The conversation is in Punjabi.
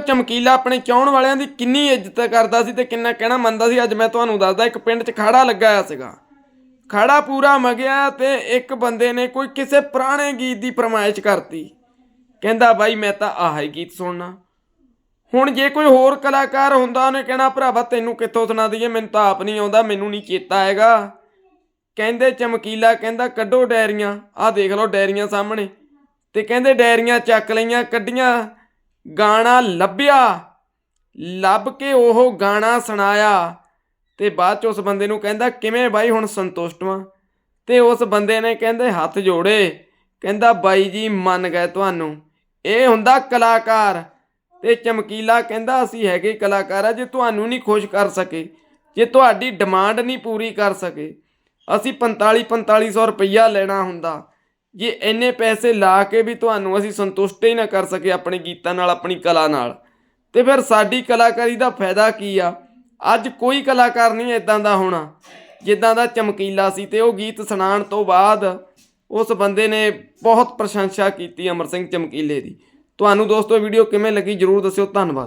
ਚਮਕੀਲਾ ਆਪਣੇ ਚਾਹਣ ਵਾਲਿਆਂ ਦੀ ਕਿੰਨੀ ਇੱਜ਼ਤ ਕਰਦਾ ਸੀ ਤੇ ਕਿੰਨਾ ਕਹਿਣਾ ਮੰਨਦਾ ਸੀ, ਅੱਜ ਮੈਂ ਤੁਹਾਨੂੰ ਦੱਸਦਾ, ਇੱਕ ਪਿੰਡ 'ਚ ਖਾੜਾ ਲੱਗਾ ਹੋਇਆ ਸੀਗਾ। ਖਾੜਾ ਪੂਰਾ ਮਗਿਆ ਤੇ ਇੱਕ ਬੰਦੇ ਨੇ ਕੋਈ ਕਿਸੇ ਪੁਰਾਣੇ ਗੀਤ ਦੀ ਫਰਮਾਇਸ਼ ਕਰਤੀ। ਕਹਿੰਦਾ, ਬਾਈ, ਮੈਂ ਤਾਂ ਆਹ ਹੀ ਗੀਤ ਸੁਣਨਾ। ਹੁਣ ਜੇ ਕੋਈ ਹੋਰ ਕਲਾਕਾਰ ਹੁੰਦਾ, ਉਹਨੇ ਕਹਿਣਾ, ਭਰਾਵਾ, ਤੈਨੂੰ ਕਿੱਥੋਂ ਸੁਣਾ ਦਈਏ? ਮੈਨੂੰ ਤਾਂ ਆਪ ਨਹੀਂ ਆਉਂਦਾ, ਮੈਨੂੰ ਨਹੀਂ ਚੇਤਾ ਹੈਗਾ। ਕਹਿੰਦੇ ਚਮਕੀਲਾ, ਕਹਿੰਦਾ, ਕੱਢੋ ਡੈਰੀਆਂ ਆਹ ਦੇਖ ਲਓ ਡੈਰੀਆਂ ਸਾਹਮਣੇ। ਤੇ ਕਹਿੰਦੇ ਡੈਰੀਆਂ ਚੱਕ ਲਈਆਂ, ਕੱਢੀਆਂ। ਗਾਣਾ ਲੱਭਿਆ। ਲੱਭ ਕੇ ਉਹ ਗਾਣਾ ਸੁਣਾਇਆ ਤੇ ਬਾਅਦ ਚ ਉਸ ਬੰਦੇ ਨੂੰ ਕਹਿੰਦਾ, ਕਿਵੇਂ ਬਾਈ ਹੁਣ ਸੰਤੁਸ਼ਟ ਵਾਂ? ਤੇ ਉਸ ਬੰਦੇ ਨੇ ਕਹਿੰਦੇ, ਹੱਥ ਜੋੜੇ। ਕਹਿੰਦਾ, ਬਾਈ ਜੀ, ਮੰਨ ਗਏ ਤੁਹਾਨੂੰ। ਇਹ ਹੁੰਦਾ ਕਲਾਕਾਰ ਤੇ ਚਮਕੀਲਾ ਕਹਿੰਦਾ, ਅਸੀਂ ਹੈਗੇ ਕਲਾਕਾਰ ਆ, ਜੇ ਤੁਹਾਨੂੰ ਨਹੀਂ ਖੁਸ਼ ਕਰ ਸਕੇ, ਜੇ ਤੁਹਾਡੀ ਡਿਮਾਂਡ ਨਹੀਂ ਪੂਰੀ ਕਰ ਸਕੇ, ਅਸੀਂ 45 4500 ਰੁਪਈਆ ਲੈਣਾ ਹੁੰਦਾ। ਜੇ ਇੰਨੇ ਪੈਸੇ ਲਾ ਕੇ ਵੀ ਤੁਹਾਨੂੰ ਅਸੀਂ ਸੰਤੁਸ਼ਟ ਹੀ ਨਾ ਕਰ ਸਕੇ ਆਪਣੇ ਗੀਤਾਂ ਨਾਲ, ਆਪਣੀ ਕਲਾ ਨਾਲ, ਤੇ ਫਿਰ ਸਾਡੀ ਕਲਾਕਾਰੀ ਦਾ ਫਾਇਦਾ ਕੀ ਆ? ਅੱਜ ਕੋਈ ਕਲਾਕਾਰ ਨਹੀਂ ਇਦਾਂ ਦਾ ਹੋਣਾ, ਜਿੱਦਾਂ ਦਾ ਚਮਕੀਲਾ ਸੀ, ਤੇ ਉਹ ਗੀਤ ਸੁਣਾਉਣ ਤੋਂ ਬਾਅਦ ਉਸ ਬੰਦੇ ਨੇ ਬਹੁਤ ਪ੍ਰਸ਼ੰਸਾ ਕੀਤੀ ਅਮਰ ਸਿੰਘ ਚਮਕੀਲੇ ਦੀ। ਤੁਹਾਨੂੰ ਦੋਸਤੋ ਵੀਡੀਓ ਕਿਵੇਂ ਲੱਗੀ? ਜਰੂਰ ਦੱਸਿਓ। ਧੰਨਵਾਦ।